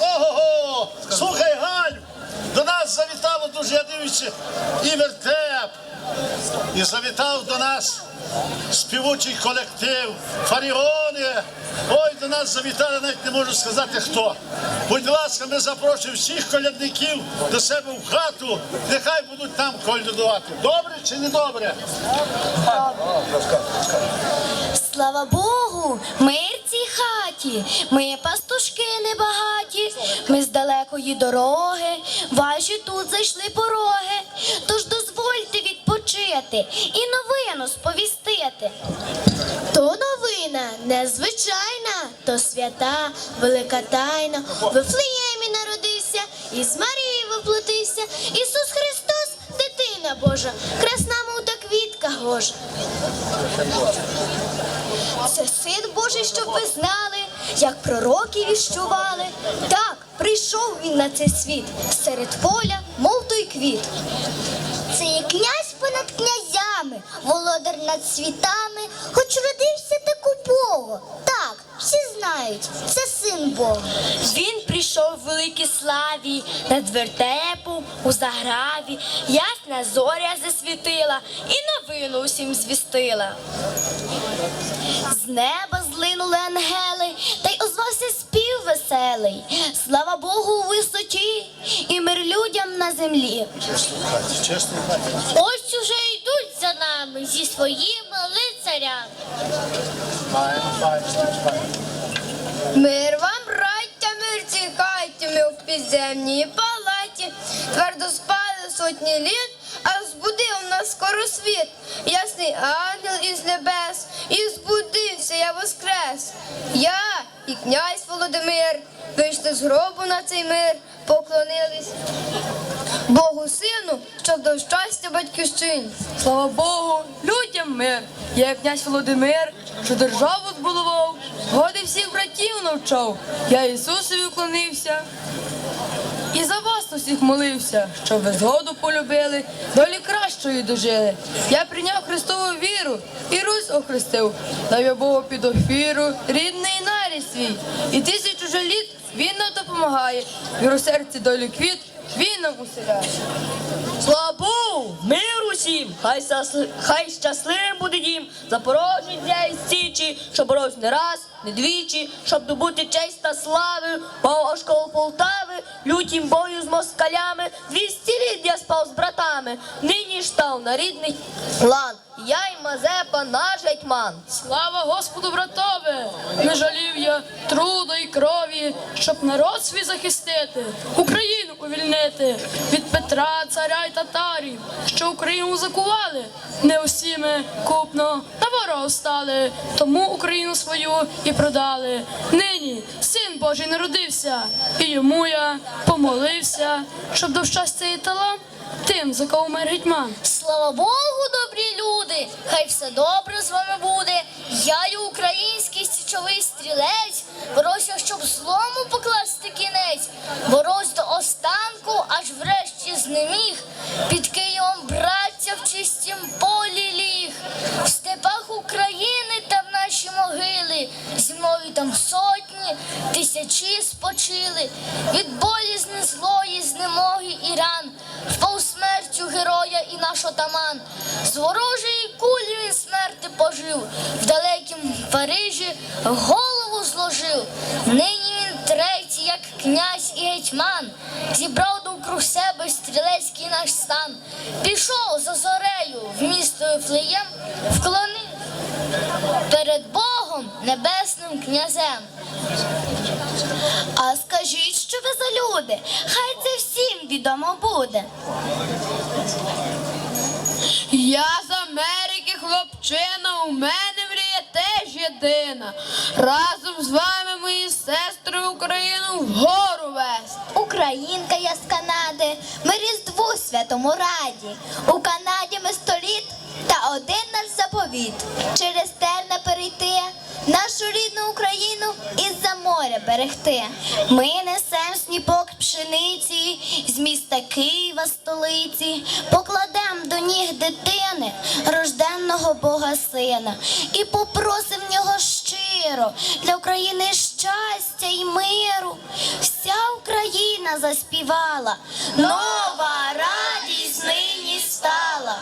Ого-го! Слухай, Галь! До нас завітало дуже, я дивлюся, і вертеп. І завітав до нас співучий колектив, фаріони. Ой, до нас завітали, навіть не можу сказати хто. Будь ласка, ми запрошуємо всіх колядників до себе в хату. Нехай будуть там колядувати. Добре чи не добре? Слава Богу, мир цій хаті. Ми пастушки небагаті. Ми з далекої дороги. Ваші тут зайшли пороги. Тож дозвольте відпочити і новину сповістити. То новина незвичайна, то свята, велика тайна. В Вифлеємі народився, із Марії воплотився. Ісус Христос, дитина Божа, красна мов ж. Це син Божий, щоб ви знали, як пророки віщували. Так, прийшов він на цей світ серед поля, мов той квіт. Це є князь понад князями, володар над світами, хоч родився так убого. Знають, це син Бога. Він прийшов в великій славі над вертепу у заграві. Ясна зоря засвітила і новину усім звістила. З неба злинули ангели, та й озвався спів веселий. Слава Богу у висоті і мир людям на землі. Чесно, Ось уже йдуть за нами зі своїми лицарями. Мир вам, браття, мир хаті, ми в підземній палаті. Твердо спали сотні літ, а збудив нас скоро світ. Ясний ангел із небес, і збудився я воскрес. Я і князь Володимир вийшли з гробу на цей мир, поклонились Богу сину, щоб до щастя батьківщині. Слава Богу, людям мир. Я князь Володимир, що державу збудував, годи всіх братів навчав. Я Ісусові уклонився. І за вас усіх молився, щоб ви згоду полюбили, долі кращої дожили. Я прийняв Христову віру і Русь охрестив, дав я Богу під офіру, рідний нарід свій. І тисячу же літ він нам допомагає. Віру серці долі квіт, нам уселяє. Слава Богу, мир усім, хай, хай щасливим буде дім, запорожець і січі, щоб боровсь не раз, не двічі, щоб добути честь та слави, по школ Полтави, лютім бою з москалями, двісті літ я спав з братами, нині ж став на рідний лан, я й Мазепа, наш гетьман. Слава Господу, братове! Не жалів я труду і крові, щоб народ свій захистити, Україну увільнити від Петра, царя й татарів, що Україну закували. Не усі ми купно на ворог стали, тому Україну свою і продали. Нині син Божий народився, і йому я помолився, щоб до щастя і талант тим, за кого мер гетьман. Слава Богу, добрі люди! Хай все добре з вами буде. Я й український січовий стрілець, боровся, щоб злому покласти кінець. Борось до останку, аж врешті знеміг. Під Зі мною там сотні, тисячі спочили. Від болізни злої, знемоги і ран. Впав смертю героя і наш отаман. З ворожої кулі він смерти пожив. В далекім Парижі голову зложив. Нині він третій, як князь і гетьман. Зібрав довкруг себе стрілецький наш стан. Пішов за зорею в місто Ефлеєм, вклонив перед Богом небесним князем. А скажіть, що ви за люди? Хай це всім відомо буде. Я з Америки, хлопчина, у мене теж єдина. Разом з вами, мої сестри, Україну вгору вест. Українка я з Канади, ми різдву святому раді. У Канаді ми сто літ та один наш заповіт. Через терна перейти, нашу рідну Україну із-за моря берегти. Ми несем сніпок пшениці з міста Києва столиці, покладем до ніг дитини, рожденного Бога сина, і попросим нього щиро для України щастя і миру. Вся Україна заспівала. Нова радість! нині Слава!